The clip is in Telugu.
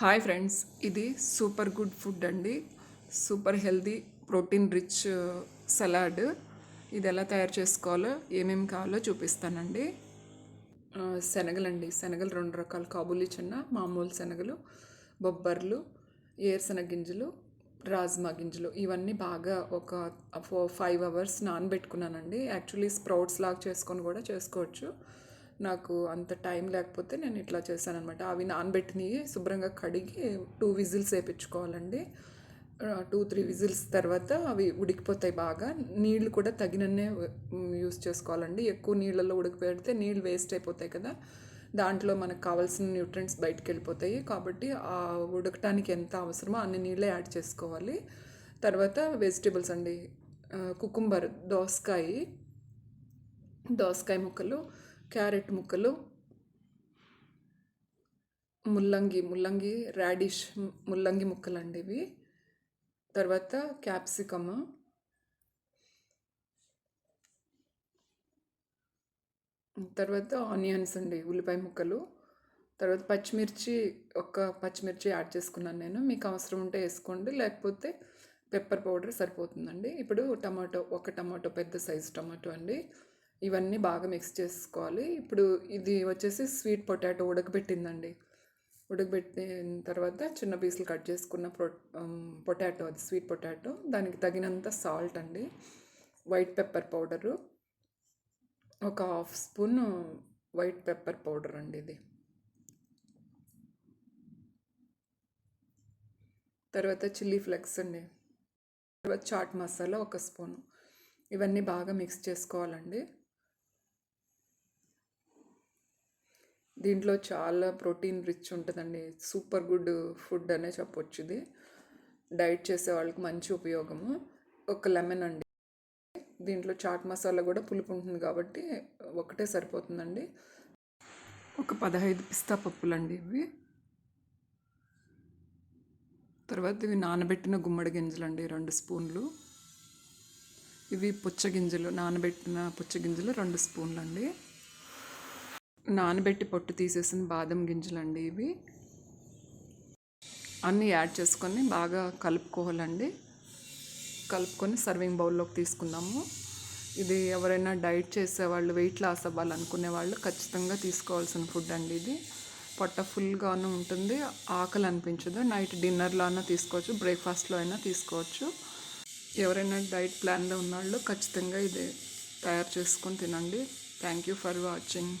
హాయ్ ఫ్రెండ్స్ ఇది సూపర్ గుడ్ ఫుడ్ అండి. Super healthy protein rich uh, salad. ఇది ఎలా తయారు చేసుకోవాలో ఏమేమి కావాలో చూపిస్తానండి. శనగలండి. శనగలు రెండు రకాల. కాబూలి చిన్న మామూలు శనగలు బొబ్బర్లు ఏరుశనగ గింజలు రాజ్మా గింజలు. ఇవన్నీ బాగా ఒక ఫోర్ ఫైవ్ అవర్స్ నానబెట్టుకున్నానండి. యాక్చువల్లీ స్ప్రౌట్స్ లాగా చేసుకొని కూడా చేసుకోవచ్చు. నాకు అంత టైం లేకపోతే నేను ఇట్లా చేశాను అనమాట అవి నానబెట్టినవి శుభ్రంగా కడిగి టూ విజిల్స్ వేయించుకోవాలండి టూ త్రీ విజిల్స్ తర్వాత అవి ఉడికిపోతాయి బాగా. నీళ్ళు కూడా తగినన్నే యూస్ చేసుకోవాలండి. ఎక్కువ నీళ్ళల్లో ఉడికిపెడితే నీళ్ళు వేస్ట్ అయిపోతాయి కదా. దాంట్లో మనకు కావాల్సిన న్యూట్రియంట్స్ బయటకు వెళ్ళిపోతాయి. కాబట్టి ఆ ఉడకటానికి ఎంత అవసరమో అన్ని నీళ్ళే యాడ్ చేసుకోవాలి. తర్వాత వెజిటేబుల్స్ అండి. కుకుంబర్ దోసకాయ దోసకాయ ముక్కలు క్యారెట్ ముక్కలు ముల్లంగి ముల్లంగి రాడిష్ ముల్లంగి ముక్కలు అండి ఇవి. తర్వాత క్యాప్సికమ్. తర్వాత ఆనియన్స్ అండి ఉల్లిపాయ ముక్కలు. తర్వాత పచ్చిమిర్చి ఒక పచ్చిమిర్చి యాడ్ చేసుకున్నాను నేను. మీకు అవసరం ఉంటే వేసుకోండి లేకపోతే పెప్పర్ పౌడర్ సరిపోతుందండి. ఇప్పుడు టమాటో ఒక టమాటో పెద్ద సైజు టమాటో అండి. ఇవన్నీ బాగా మిక్స్ చేసుకోవాలి. ఇప్పుడు ఇది వచ్చేసి స్వీట్ పొటాటో ఉడకబెట్టిందండి. ఉడకబెట్టిన తర్వాత చిన్న పీసులు కట్ చేసుకున్న ప్రొ పొటాటో um, అది స్వీట్ పొటాటో దానికి తగినంత సాల్ట్ అండి. వైట్ పెప్పర్ పౌడరు ఒక half spoon white pepper powder అండి ఇది. తర్వాత చిల్లీ ఫ్లెక్స్ అండి. తర్వాత చాట్ మసాలా ఒక స్పూను ఇవన్నీ బాగా మిక్స్ చేసుకోవాలండి. దీంట్లో చాలా ప్రోటీన్ రిచ్ ఉంటుందండి. సూపర్ గుడ్ ఫుడ్ అనే చెప్పొచ్చు ఇది. డైట్ చేసే వాళ్ళకి మంచి ఉపయోగము. ఒక లెమన్ అండి. దీంట్లో చాట్ మసాలా కూడా పులుపు ఉంటుంది కాబట్టి ఒకటే సరిపోతుందండి. ఒక పదహైదు పిస్తా పప్పులండి ఇవి. తర్వాత ఇవి నానబెట్టిన గుమ్మడి గింజలు అండి రెండు స్పూన్లు. ఇవి పుచ్చగింజలు నానబెట్టిన పుచ్చగింజలు రెండు స్పూన్లు అండి నానబెట్టి పొట్టు తీసేసిన బాదం గింజలు అండి ఇవి. అన్నీ యాడ్ చేసుకొని బాగా కలుపుకోవాలండి. కలుపుకొని సర్వింగ్ బౌల్లోకి తీసుకుందాము. ఇది ఎవరైనా డైట్ చేసేవాళ్ళు వెయిట్ లాస్ అవ్వాలనుకునే వాళ్ళు ఖచ్చితంగా తీసుకోవాల్సిన ఫుడ్ అండి ఇది. పొట్ట ఫుల్గాను ఉంటుంది ఆకలి అనిపించదు. నైట్ డిన్నర్లో అయినా తీసుకోవచ్చు బ్రేక్ఫాస్ట్లో అయినా తీసుకోవచ్చు. ఎవరైనా డైట్ ప్లాన్లో ఉన్నవాళ్ళు ఖచ్చితంగా ఇది తయారు చేసుకొని తినండి. Thank you for watching.